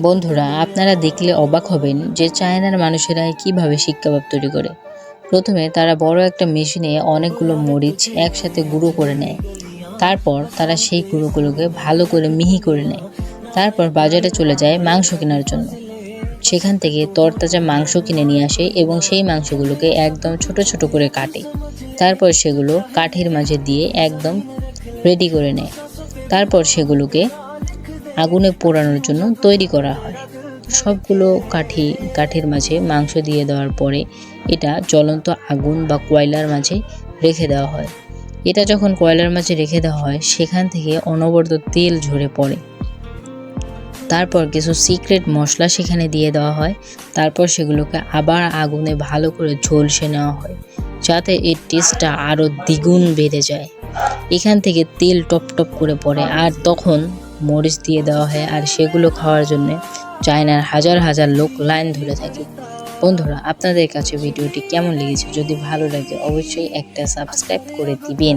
বন্ধুরা, আপনারা দেখলে অবাক হবেন যে চায়নার মানুষেরা কীভাবে শিক্ষাভাব তৈরি করে। প্রথমে তারা বড় একটা মেশিনে অনেকগুলো মরিচ একসাথে গুঁড়ো করে নেয়। তারপর তারা সেই গুঁড়োগুলোকে ভালো করে মিহি করে নেয়। তারপর বাজারে চলে যায় মাংস কেনার জন্য। সেখান থেকে তরতাজা মাংস কিনে নিয়ে আসে এবং সেই মাংসগুলোকে একদম ছোট ছোট করে কাটে। তারপর সেগুলো কাঠের মাঝে দিয়ে একদম রেডি করে নেয়। তারপর সেগুলোকে আগুনে পোড়ানোর জন্য তৈরি করা হয়। সবগুলো কাঠি, কাঠের মাঝে মাংস দিয়ে দেওয়ার পরে এটা জ্বলন্ত আগুন বা কয়লার মাঝে রেখে দেওয়া হয়। এটা যখন কয়লার মাঝে রেখে দেওয়া হয়, সেখান থেকে অনবরত তেল ঝরে পড়ে। তারপর কিছু সিক্রেট মশলা সেখানে দিয়ে দেওয়া হয়। তারপর সেগুলোকে আবার আগুনে ভালো করে ঝলসে নেওয়া হয়, যাতে এর টেস্টটা আরও দ্বিগুণ বেড়ে যায়। এখান থেকে তেল টপ টপ করে পড়ে। আর তখন মরিচ দিয়ে দেওয়া হয় আর সেগুলো খাওয়ার জন্য চায়নার হাজার হাজার লোক লাইন ধরে থাকে। বন্ধুরা, আপনাদের কাছে ভিডিওটি কেমন লেগেছে? যদি ভালো লাগে, অবশ্যই একটা সাবস্ক্রাইব করে দিবেন।